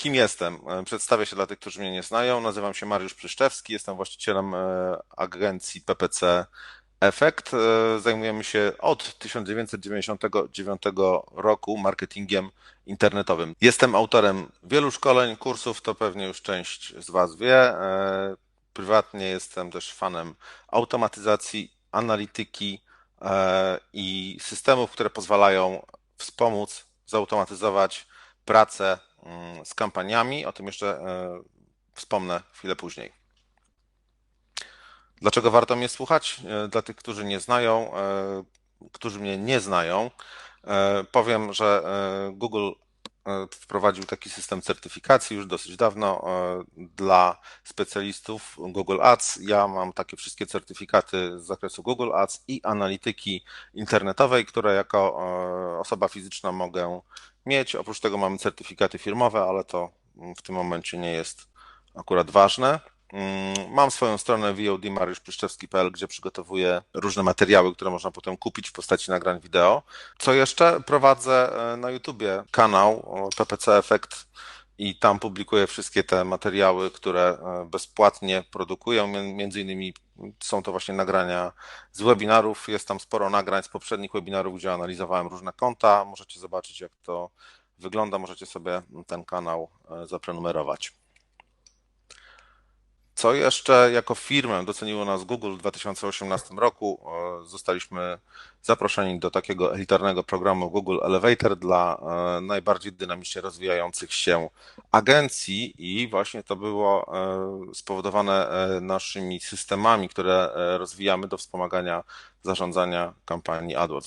Kim jestem? Przedstawię się dla tych, którzy mnie nie znają. Nazywam się Mariusz Pryszczewski, jestem właścicielem agencji PPC Efekt. Zajmujemy się od 1999 roku marketingiem internetowym. Jestem autorem wielu szkoleń, kursów, to pewnie już część z Was wie. Prywatnie jestem też fanem automatyzacji, analityki i systemów, które pozwalają wspomóc, zautomatyzować pracę z kampaniami. O tym jeszcze wspomnę chwilę później. Dlaczego warto mnie słuchać? Dla tych, którzy nie znają, którzy mnie nie znają, powiem, że Google wprowadził taki system certyfikacji już dosyć dawno dla specjalistów Google Ads. Ja mam takie wszystkie certyfikaty z zakresu Google Ads i analityki internetowej, które jako osoba fizyczna mogę mieć. Oprócz tego mamy certyfikaty firmowe, ale to w tym momencie nie jest akurat ważne. Mm, mam swoją stronę vod.mariuszpryszczewski.pl, gdzie przygotowuję różne materiały, które można potem kupić w postaci nagrań wideo. Co jeszcze? Prowadzę e, na YouTubie kanał PPC Effect i tam publikuję wszystkie te materiały, które e, bezpłatnie produkują. Między innymi są to właśnie nagrania z webinarów. Jest tam sporo nagrań z poprzednich webinarów, gdzie analizowałem różne konta. Możecie zobaczyć, jak to wygląda. Możecie sobie ten kanał e, zaprenumerować. Co jeszcze jako firmę doceniło nas Google w 2018 roku? Zostaliśmy zaproszeni do takiego elitarnego programu Google Elevator dla e, najbardziej dynamicznie rozwijających się agencji i właśnie to było e, spowodowane e, naszymi systemami, które rozwijamy do wspomagania zarządzania kampanii AdWords.